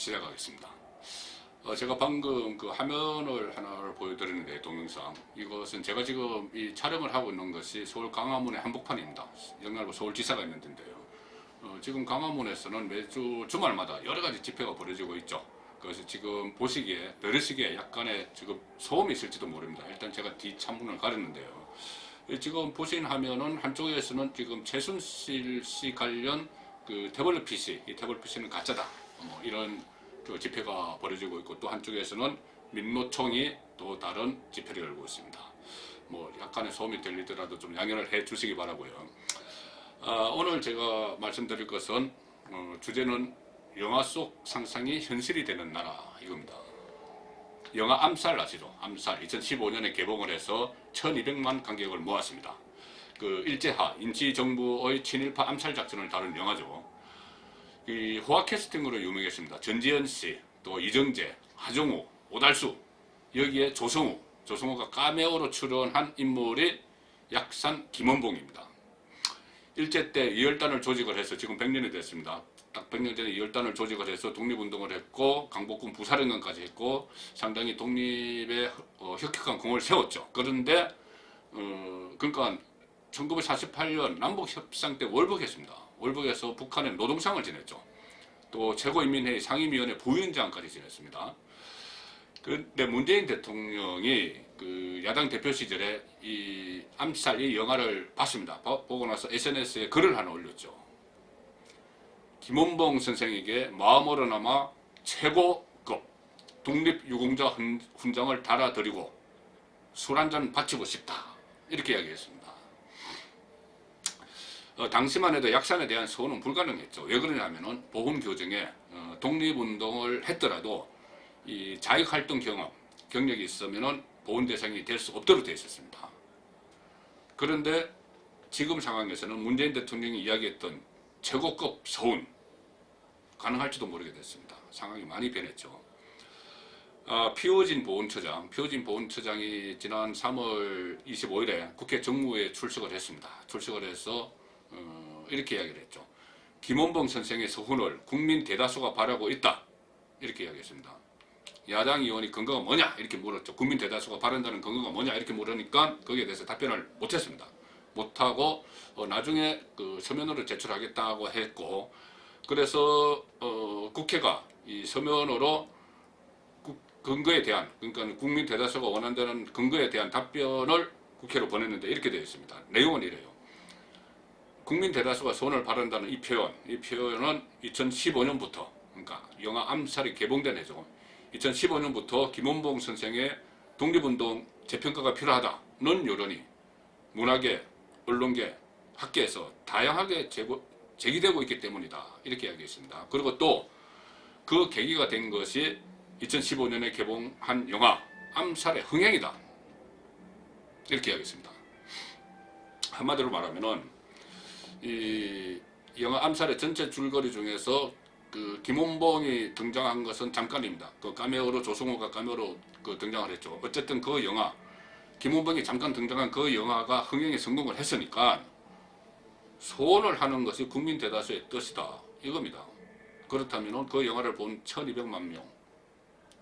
시작하겠습니다. 어, 제가 방금 그 화면을 하나를 보여드리는데 동영상 이것은 제가 지금 이 촬영을 하고 있는 것이 서울 강화문의 한복판입니다. 영날고 서울지사가 있는 데인데요. 어, 지금 강화문에서는 매주 주말마다 여러 가지 집회가 벌어지고 있죠. 그래서 지금 보시기에 들으시기에 약간의 지금 소음이 있을지도 모릅니다. 일단 제가 뒤 창문을 가렸는데요. 이 지금 보신 화면은 한쪽에서는 지금 최순실 씨 관련 그 태블릿 PC, 이 태블릿 PC는 가짜다. 뭐 이런 그 집회가 벌어지고 있고 또 한쪽에서는 민노총이 또 다른 집회를 열고 있습니다. 뭐 약간의 소음이 들리더라도 좀 양해를 해 주시기 바라고요. 아, 오늘 제가 말씀드릴 것은 어, 주제는 영화 속 상상이 현실이 되는 나라 이겁니다. 영화 암살 아시죠? 암살 2015년에 개봉을 해서 1200만 관객을 모았습니다. 그 일제하 인치 정부의 친일파 암살 작전을 다룬 영화죠. 이 호화 캐스팅으로 유명했습니다. 전지현 씨, 또 이정재, 하정우, 오달수 여기에 조성우, 조성우가 카메오로 출연한 인물이 약산 김원봉입니다. 일제 때 이열단을 조직을 해서 지금 100년이 됐습니다. 딱 100년 전에 이열단을 조직을 해서 독립운동을 했고 강복군 부사령관까지 했고 상당히 독립에 어, 혁혁한 공을 세웠죠. 그런데 어, 그러니까 1948년 남북 협상 때 월북했습니다. 월북해서 북한에 노동상을 지냈죠. 또 최고인민회의 상임위원회 부위원장까지 지냈습니다. 그런데 문재인 대통령이 그 야당 대표 시절에 이 암살 이 영화를 봤습니다. 보- 보고 나서 SNS에 글을 하나 올렸죠. 김원봉 선생에게 마음으로나마 최고급 독립유공자 훈- 훈장을 달아드리고 술 한 잔 바치고 싶다. 이렇게 이야기했습니다. 어, 당시만 해도 약산에 대한 소원은 불가능했죠. 왜 그러냐면은 보훈 교정에 어, 독립운동을 했더라도 이 자익활동 경험, 경력이 있으면은 보훈 대상이 될 수 없도록 되어 있었습니다. 그런데 지금 상황에서는 문재인 대통령이 이야기했던 최고급 서운 가능할지도 모르게 됐습니다. 상황이 많이 변했죠. 아, 피오진 보훈처장, 피오진 보훈처장이 지난 3월 25일에 국회 정무회에 출석을 했습니다. 출석을 해서 어, 이렇게 이야기를 했죠. 김원봉 선생의 서훈을 국민 대다수가 바라고 있다. 이렇게 이야기했습니다. 야당 의원이 근거가 뭐냐 이렇게 물었죠. 국민 대다수가 바란다는 근거가 뭐냐 이렇게 물으니까 거기에 대해서 답변을 못했습니다. 못하고 어, 나중에 그 서면으로 제출하겠다고 했고 그래서 어, 국회가 이 서면으로 국- 근거에 대한 그러니까 국민 대다수가 원한다는 근거에 대한 답변을 국회로 보냈는데 이렇게 되어 있습니다. 내용은 이래요. 국민 대다수가 손을 바른다는 이 표현, 이 표현은 2015년부터 그러니까 영화 암살이 개봉된 해죠. 2015년부터 김원봉 선생의 독립운동 재평가가 필요하다는 여론이 문화계, 언론계, 학계에서 다양하게 제고, 제기되고 있기 때문이다. 이렇게 이야기했습니다. 그리고 또 그 계기가 된 것이 2015년에 개봉한 영화 암살의 흥행이다. 이렇게 이야기했습니다. 한마디로 말하면은 이 영화 암살의 전체 줄거리 중에서 그 김원봉이 등장한 것은 잠깐입니다. 그 카메오로 조성호가 카메오로 그 등장을 했죠. 어쨌든 그 영화 김원봉이 잠깐 등장한 그 영화가 흥행에 성공을 했으니까 소원을 하는 것이 국민 대다수의 뜻이다 이겁니다. 그렇다면 그 영화를 본 1200만 명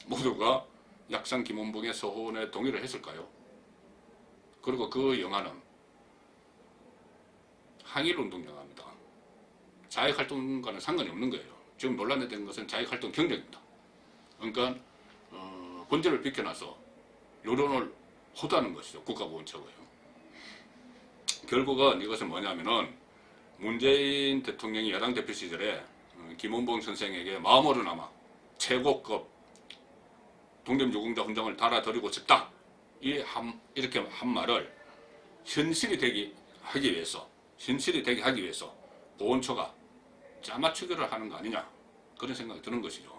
모두가 약상 김원봉의 소원에 동의를 했을까요? 그리고 그 영화는 항일 운동 영화입니다. 자익활동과는 상관이 없는 거예요. 지금 논란이 된 것은 자익활동 경쟁입니다. 그러니까 어, 본질을 비켜나서 여론을 호도하는 것이죠. 국가보훈처고요. 결국은 이것은 뭐냐면은 문재인 대통령이 여당 대표 시절에 어, 김원봉 선생에게 마음으로나마 최고급 독립유공자 훈장을 달아드리고 싶다. 이 한, 이렇게 한 말을 현실이 되기 하기 위해서 현실이 되게 하기 위해서 보훈처가 짜맞추기를 하는 거 아니냐 그런 생각이 드는 것이죠.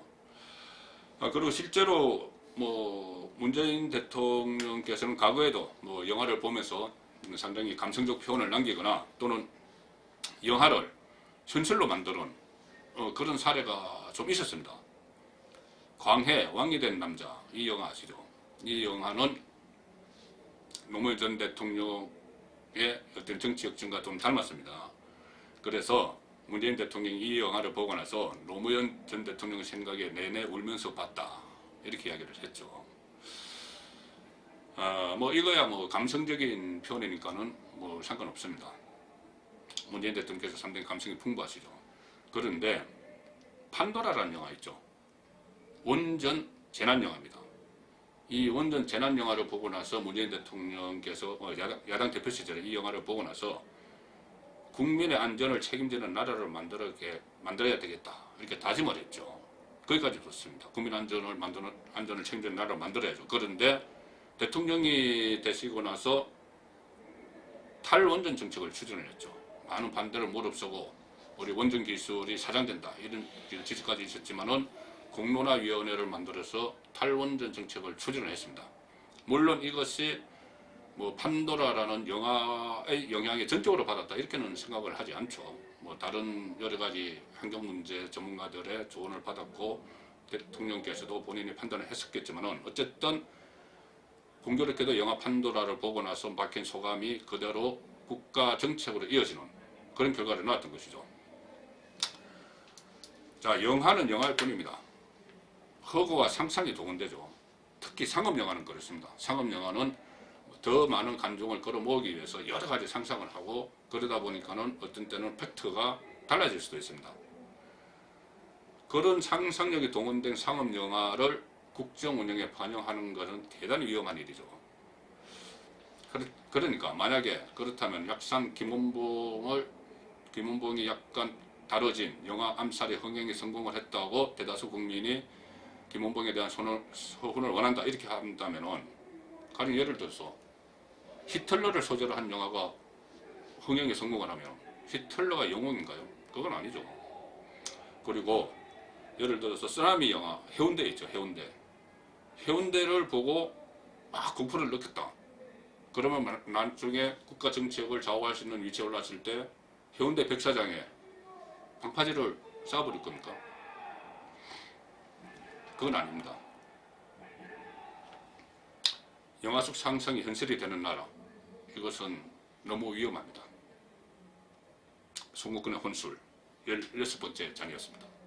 아, 그리고 실제로 뭐 문재인 대통령께서는 과거에도 뭐 영화를 보면서 상당히 감성적 표현을 남기거나 또는 영화를 현실로 만드는 어, 그런 사례가 좀 있었습니다. 광해 왕이 된 남자 이 영화 아시죠? 이 영화는 노무현 전 대통령의 어떤 정치 역정과 좀 닮았습니다. 그래서 문재인 대통령이 이 영화를 보고 나서 노무현 전 대통령 생각에 내내 울면서 봤다 이렇게 이야기를 했죠. 아, 뭐 이거야 뭐 감성적인 표현이니까는 뭐 상관없습니다. 문재인 대통령께서 상당히 감성이 풍부하시죠. 그런데 판도라라는 영화 있죠. 원전 재난 영화입니다. 이 원전 재난 영화를 보고 나서 문재인 대통령께서 어, 야당, 야당 대표 시절에 이 영화를 보고 나서 국민의 안전을 책임지는 나라를 만들어게 만들어야 되겠다 이렇게 다짐을 했죠. 거기까지 좋습니다. 국민 안전을 만드는 안전을 책임지는 나라를 만들어야죠. 그런데 대통령이 되시고 나서 탈원전 정책을 추진을 했죠. 많은 반대를 무릅쓰고 우리 원전 기술이 사장된다 이런 지적까지 있었지만은 공론화위원회를 만들어서 탈원전 정책을 추진을 했습니다. 물론 이것이 뭐 판도라라는 영화의 영향이 전적으로 받았다 이렇게는 생각을 하지 않죠. 뭐 다른 여러 가지 환경 문제 전문가들의 조언을 받았고 대통령께서도 본인이 판단을 했었겠지만은 어쨌든 공교롭게도 영화 판도라를 보고 나서 박힌 소감이 그대로 국가 정책으로 이어지는 그런 결과를 낳았던 것이죠. 자, 영화는 영화일 뿐입니다. 허구와 상상이 동원되죠. 특히 상업 영화는 그렇습니다. 상업 영화는 더 많은 관중을 끌어모으기 위해서 여러 가지 상상을 하고 그러다 보니까는 어떤 때는 팩트가 달라질 수도 있습니다. 그런 상상력이 동원된 상업 영화를 국정 운영에 반영하는 것은 대단히 위험한 일이죠. 그러- 그러니까 만약에 그렇다면 약산 김원봉을 김원봉이 약간 다뤄진 영화 암살의 흥행에 성공을 했다고 대다수 국민이 김원봉에 대한 손을, 서훈을 원한다 이렇게 한다면은 가령 예를 들어서 히틀러를 소재로 한 영화가 흥행에 성공을 하면 히틀러가 영웅인가요? 그건 아니죠. 그리고 예를 들어서 쓰나미 영화 해운대 있죠 해운대 해운대를 보고 막 공포를 느꼈다. 그러면 마- 나중에 국가 정책을 좌우할 수 있는 위치에 올랐을 때 해운대 백사장에 방파제를 쏴버릴 겁니까? 그건 아닙니다. 영화 속 상상이 현실이 되는 나라 이것은 너무 위험합니다. 송국근의 혼술 16번째 장이었습니다.